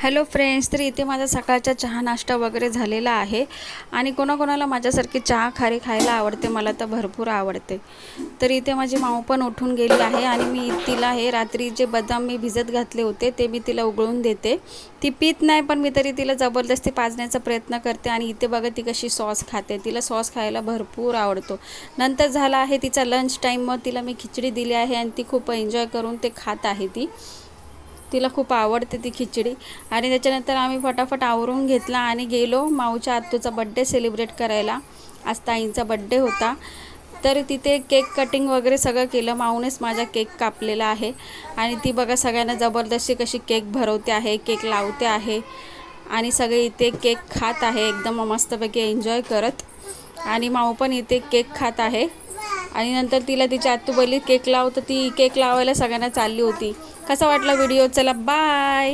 Hello friends तर इथे माझा सकाळचा चहा नाश्ता वगैरे झालेला आहे आणि कोणाकोणाला माझ्यासारखी चहा खारी खायला आवडते मला तर भरपूर आवडते. तर इथे माझी माऊ पण उठून गेली आहे आणि मी तिला हे रात्री जे बदाम मी भिजत घातले होते ते मी तिला उगळून देते. ती पित नाही पण मी तरी तिला जबरदस्ती पाजण्याचा प्रयत्न करते आणि इथे बघा ती कशी सॉस खाते. तिला सॉस खायला भरपूर आवडतो. नंतर झाला आहे तिचा लंच टाईम मग तिला मी खिचडी दिली आहे आणि ती खूप एन्जॉय करून ते खात आहे ती. तिला खूप आवडते ती खिचडी. आणि त्याच्यानंतर आम्ही फटाफट आवरून घेतला आणि गेलो माऊच्या आत्तूचा बड्डे सेलिब्रेट करायला. आज ताईंचा बड्डे होता. तर तिथे केक कटिंग वगैरे सगळं केलं. माऊनेच माझा केक कापलेला आहे. आणि ती बघा सगळ्यांना जबरदस्ती कशी केक भरवते आहे केक लावते आहे. आणि सगळे इथे केक खात आहे. एकदम मस्तपैकी एन्जॉय करत. आणि माऊ पण इथे केक खात आहे. आणि नंतर तिला तिची आत्तू बोलली केक लाव तर ती केक लावायला सगळ्यांना चालली होती. कसा वाटला व्हिडिओ चला बाय